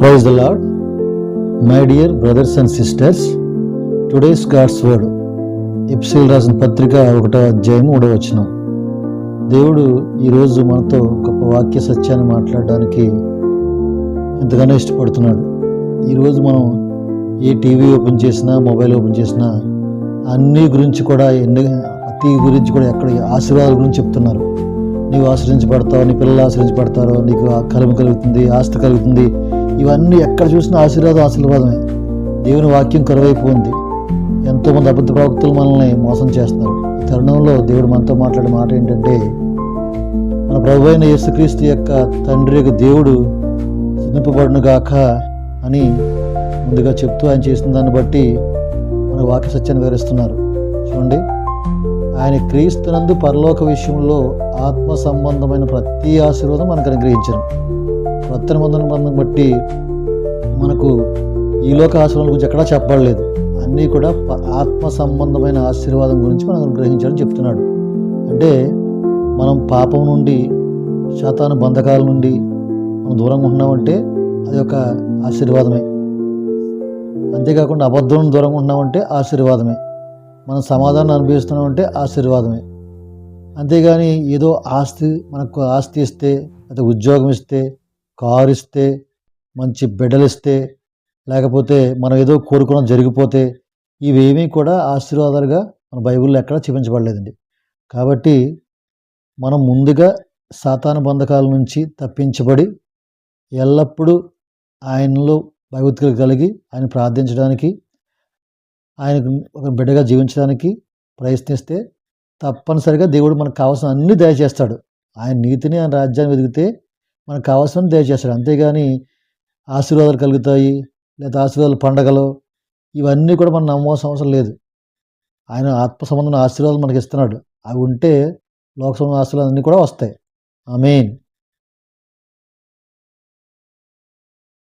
Praise the Lord my dear brothers and sisters today's God's word ఎప్సిల్ రాసిన పత్రిక ఒకటో అధ్యాయం మూడో వచ్చిన దేవుడు ఈరోజు మనతో గొప్ప వాక్య సత్యాన్ని మాట్లాడడానికి ఎంతగానో ఇష్టపడుతున్నాడు. ఈరోజు మనం ఏ టీవీ ఓపెన్ చేసినా మొబైల్ ఓపెన్ చేసినా అన్ని గురించి కూడా ఎన్ని ప్రతి గురించి కూడా ఎక్కడ ఆశీర్వాదాల గురించి చెప్తున్నారు. నీవు ఆశ్రయించబడతావు? నీ పిల్లలు ఆశ్రయించబడతారు? నీకు ఆ కలుగుతుంది ఆస్తి కలుగుతుంది. ఇవన్నీ ఎక్కడ చూసినా ఆశీర్వాదం ఆశీర్వాదమే. దేవుని వాక్యం కరువైపోయింది. ఎంతోమంది అబద్ధ ప్రవక్తలు మనల్ని మోసం చేస్తున్నారు. ఈ తరుణంలో దేవుడు మనతో మాట్లాడే మాట ఏంటంటే మన ప్రభు అయిన యేసుక్రీస్తు యొక్క తండ్రి యొక్క దేవుడు సిద్ధింపబడును గాక అని ముందుగా చెప్తూ ఆయన చేసిన దాన్ని బట్టి మన వాక్య సత్యాన్ని వివరిస్తున్నారు. చూడండి. ఆయన క్రీస్తునందు పరలోక విషయంలో ఆత్మ సంబంధమైన ప్రతి ఆశీర్వాదం మనకు అనుగ్రహించను. కొత్త నిబంధన బంధం బట్టి మనకు ఈ లోక ఆశీర్వాదం గురించి ఎక్కడా చెప్పబడలేదు. అన్నీ కూడా ఆత్మ సంబంధమైన ఆశీర్వాదం గురించి మనం అనుగ్రహించాలని చెప్తున్నాడు. అంటే మనం పాపం నుండి శాతాను బంధకాల నుండి మనం దూరంగా ఉన్నామంటే అది ఒక ఆశీర్వాదమే. అంతేకాకుండా అబద్ధం దూరంగా ఉన్నామంటే ఆశీర్వాదమే. మనం సమాధానం అనుభవిస్తున్నామంటే ఆశీర్వాదమే. అంతేగాని ఏదో ఆస్తి మనకు ఆస్తి ఇస్తే లేదా ఉద్యోగం ఇస్తే కారు ఇస్తే మంచి బిడ్డలు ఇస్తే లేకపోతే మనం ఏదో కోరుకున్న జరిగిపోతే ఇవేమీ కూడా ఆశీర్వాదాలుగా మన బైబిల్లో ఎక్కడా చూపించబడలేదండి. కాబట్టి మనం ముందుగా సాతాను బంధకాల నుంచి తప్పించబడి ఎల్లప్పుడూ ఆయనలో భయభక్తులు కలిగి ఆయన ప్రార్థించడానికి ఆయనకు ఒక బిడ్డగా జీవించడానికి ప్రయత్నిస్తే తప్పనిసరిగా దేవుడు మనకు కావాల్సిన అన్ని దయచేస్తాడు. ఆయన నీతిని ఆయన రాజ్యాన్ని వెతికితే మనకు కావాల్సిన దయచేస్తాడు అంతేగాని ఆశీర్వాదాలు కలుగుతాయి లేదా ఆశీర్వాదాలు పండగలు ఇవన్నీ కూడా మనం నమ్మవలసిన అవసరం లేదు. ఆయన ఆత్మ సంబంధమైన ఆశీర్వాదాలు మనకి ఇస్తున్నాడు. అవి ఉంటే లోక సంబంధ ఆశీర్వాదాలు అన్నీ కూడా వస్తాయి. ఆమెన్.